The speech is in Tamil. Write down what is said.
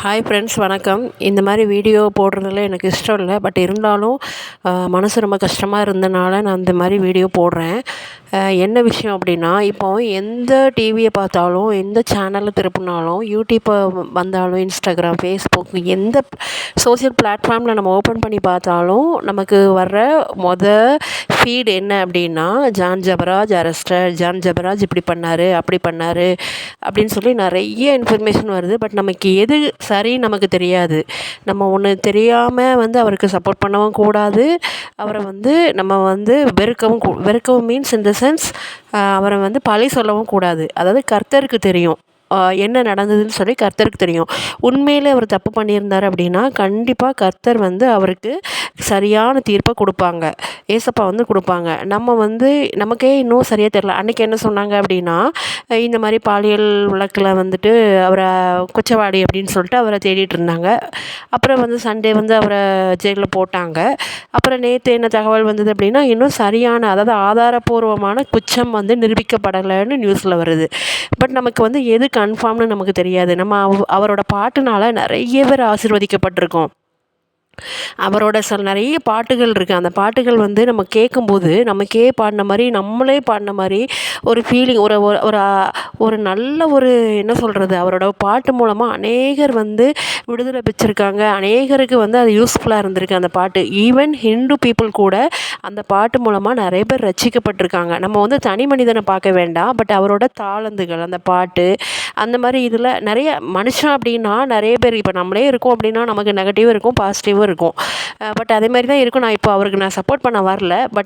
ஹாய் ஃப்ரெண்ட்ஸ் வணக்கம். இந்த மாதிரி வீடியோ போடுறதுல எனக்கு இஷ்டம் இல்லை. பட் இருந்தாலும் மனசு ரொம்ப கஷ்டமாக இருந்தனால நான் இந்த மாதிரி வீடியோ போடுறேன். என்ன விஷயம் அப்படின்னா இப்போ எந்த டிவியை பார்த்தாலும் எந்த சேனலை திருப்பினாலும் யூடியூப்பை வந்தாலும் இன்ஸ்டாகிராம் ஃபேஸ்புக் எந்த சோசியல் பிளாட்ஃபார்மில் நம்ம ஓப்பன் பண்ணி பார்த்தாலும் நமக்கு வர்ற மொத ஃபீட் என்ன அப்படின்னா John Jabaraj arrested John Jabaraj இப்படி பண்ணார் அப்படி பண்ணார் அப்படின்னு சொல்லி நிறைய இன்ஃபர்மேஷன் வருது. பட் நமக்கு எது சரி நமக்கு தெரியாது. நம்ம ஒன்று தெரியாமல் வந்து அவருக்கு சப்போர்ட் பண்ணவும் கூடாது. அவரை வந்து நம்ம வந்து வெறுக்கவும் வெறுக்கவும் மீன்ஸ் இந்த சென்ஸ் அவரை வந்து பழி சொல்லவும் கூடாது. அதாவது கர்த்தருக்கு தெரியும். என்ன நடந்ததுன்னு சொல்லி கர்த்தருக்கு தெரியும். உண்மையிலே அவர் தப்பு பண்ணியிருந்தார் அப்படின்னா கண்டிப்பாக கர்த்தர் வந்து அவருக்கு சரியான தீர்ப்பை கொடுப்பாங்க. ஏசப்பா வந்து கொடுப்பாங்க. நம்ம வந்து நமக்கே இன்னும் சரியாக தெரில அன்றைக்கி என்ன சொன்னாங்க அப்படின்னா இந்த மாதிரி பாலியல் வழக்கில் வந்துட்டு அவரை குச்சவாடி அப்படின்னு சொல்லிட்டு அவரை தேடிட்டு இருந்தாங்க. அப்புறம் வந்து சண்டே வந்து அவரை ஜெயிலில் போட்டாங்க. அப்புறம் நேற்று என்ன தகவல் வந்தது அப்படின்னா இன்னும் சரியான அதாவது ஆதாரபூர்வமான குச்சம் வந்து நிரூபிக்கப்படலைன்னு நியூஸில் வருது. பட் நமக்கு வந்து எது கன்ஃபார்ம்னு நமக்கு தெரியாது. நம்ம அவ- அவரோட பாட்டுனால நிறைய பேர் ஆசிர்வதிக்கப்பட்டிருக்கோம். அவரோட சில நிறைய பாட்டுகள் இருக்குது அந்த பாட்டுகள் வந்து நம்ம கேட்கும்போது நமக்கே பாடின மாதிரி நம்மளே பாடின மாதிரி ஒரு ஃபீலிங் ஒரு ஒரு ஒரு நல்ல ஒரு என்ன சொல்கிறது அவரோட பாட்டு மூலமாக அநேகர் வந்து விடுதலை பெற்றிருக்காங்க. அநேகருக்கு வந்து அது யூஸ்ஃபுல்லாக இருந்திருக்கு அந்த பாட்டு. ஈவன் ஹிந்து பீப்புள் கூட அந்த பாட்டு மூலமாக நிறைய பேர் ரசிக்கப்பட்டிருக்காங்க. நம்ம வந்து தனி மனிதனை பார்க்க வேண்டாம் பட் அவரோட தாளந்துகள் அந்த பாட்டு அந்த மாதிரி இதில் நிறைய மனுஷன் அப்படின்னா நிறைய பேர் இப்போ நம்மளே இருக்கோம் அப்படின்னா நமக்கு நெகட்டிவும் இருக்கும் பாசிட்டிவும் இருக்கும். பட் அதே மாதிரி தான் இருக்கும். நான் இப்போ அவருக்கு நான் சப்போர்ட் பண்ண வரல பட்